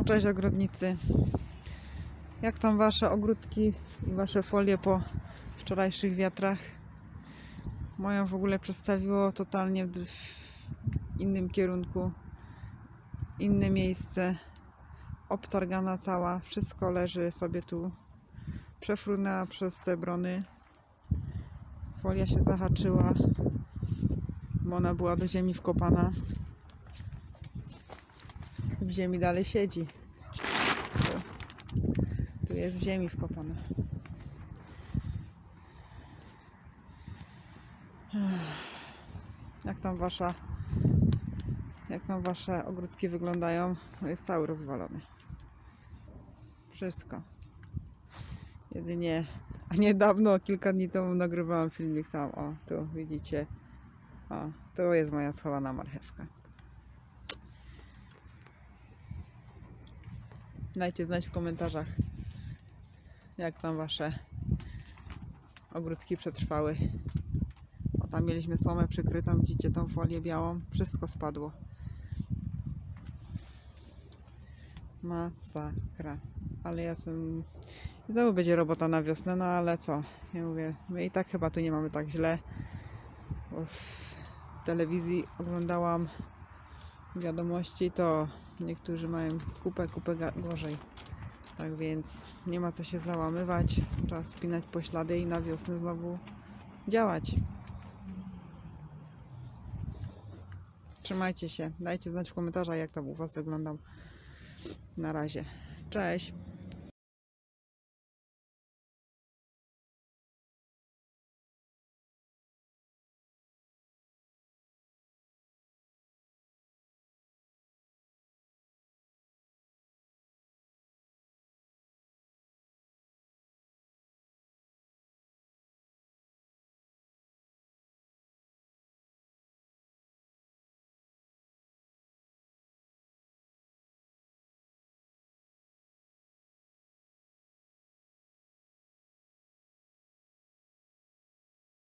No cześć ogrodnicy. Jak tam wasze ogródki i wasze folie po wczorajszych wiatrach? Moją w ogóle przedstawiło totalnie w innym kierunku. Inne miejsce. Obtargana cała. Wszystko leży sobie tu. Przefrunęła przez te brony. Folia się zahaczyła. Bo ona była do ziemi wkopana. W ziemi dalej siedzi. Tu, tu jest w ziemi wkopana. Ech. Jak tam wasza jak tam wasze ogródki wyglądają? No jest cały rozwalony. Wszystko. Jedynie, a niedawno, kilka dni temu nagrywałam filmik tam, o, tu widzicie. O, to jest moja schowana marchewka. Dajcie znać w komentarzach, jak tam wasze ogródki przetrwały. O, tam mieliśmy słomę przykrytą, widzicie tą folię białą, wszystko spadło. Masakra. Ale ja sam... Znowu będzie robota na wiosnę, no ale co? Ja mówię, my i tak chyba tu nie mamy tak źle. Bo w telewizji oglądałam wiadomości, to niektórzy mają kupę, kupę gorzej. Tak więc nie ma co się załamywać. Trzeba spinać poślady i na wiosnę znowu działać. Trzymajcie się. Dajcie znać w komentarzach, jak tam u Was wyglądam. Na razie. Cześć.